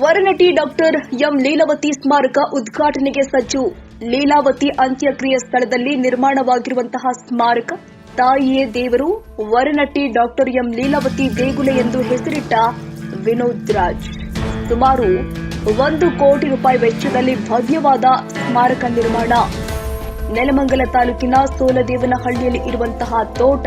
ವರನಟಿ doctor M Leelavathi ಸ್ಮಾರಕ ಉದ್ಘಾಟನೆಗೆ ಸಜ್ಜು. ಲೀಲಾವತಿ ಅಂತ್ಯಕ್ರಿಯೆ ಸ್ಥಳದಲ್ಲಿ ನಿರ್ಮಾಣವಾಗಿರುವಂತಹ ಸ್ಮಾರಕ, ತಾಯಿಯೇ ದೇವರು ವರನಟಿ ಡಾಕ್ಟರ್ ಎಂ ಲೀಲಾವತಿ ದೇಗುಲ ಎಂದು ಹೆಸರಿಟ್ಟ ವಿನೋದ್ ರಾಜ್. ಸುಮಾರು ಒಂದು ಕೋಟಿ ರೂಪಾಯಿ ವೆಚ್ಚದಲ್ಲಿ ಭವ್ಯವಾದ ಸ್ಮಾರಕ ನಿರ್ಮಾಣ. ನೆಲಮಂಗಲ ತಾಲೂಕಿನ ಸೋಲದೇವನಹಳ್ಳಿಯಲ್ಲಿ ಇರುವಂತಹ ತೋಟ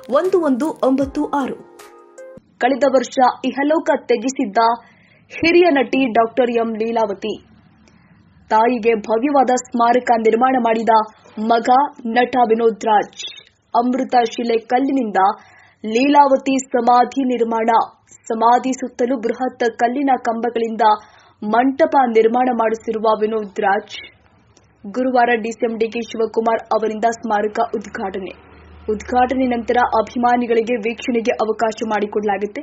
ಒಂದು ಒಂದು ಒಂಬತ್ತು ಆರು. ಕಳೆದ ವರ್ಷ ಇಹಲೋಕ ತ್ಯಜಿಸಿದ್ದ ಹಿರಿಯ ನಟಿ ಡಾಕ್ಟರ್ ಎಂ ಲೀಲಾವತಿ. ತಾಯಿಗೆ ಭವ್ಯವಾದ ಸ್ಮಾರಕ ನಿರ್ಮಾಣ ಮಾಡಿದ ಮಗ ನಟ ವಿನೋದ್ ರಾಜ್. ಅಮೃತ ಶಿಲೆ ಕಲ್ಲಿನಿಂದ ಲೀಲಾವತಿ ಸಮಾಧಿ ನಿರ್ಮಾಣ, ಸಮಾಧಿ ಸುತ್ತಲೂ ಬೃಹತ್ ಕಲ್ಲಿನ ಕಂಬಗಳಿಂದ ಮಂಟಪ ನಿರ್ಮಾಣ ಮಾಡಿಸಿರುವ ವಿನೋದ್ ರಾಜ್. ಗುರುವಾರ ಡಿಸಿಎಂ ಡಿಕೆ ಶಿವಕುಮಾರ್ ಅವರಿಂದ ಸ್ಮಾರಕ ಉದ್ಘಾಟನೆ. ಉದ್ಘಾಟನೆ ನಂತರ ಅಭಿಮಾನಿಗಳಿಗೆ ವೀಕ್ಷಣೆಗೆ ಅವಕಾಶ ಮಾಡಿಕೊಡಲಾಗುತ್ತೆ.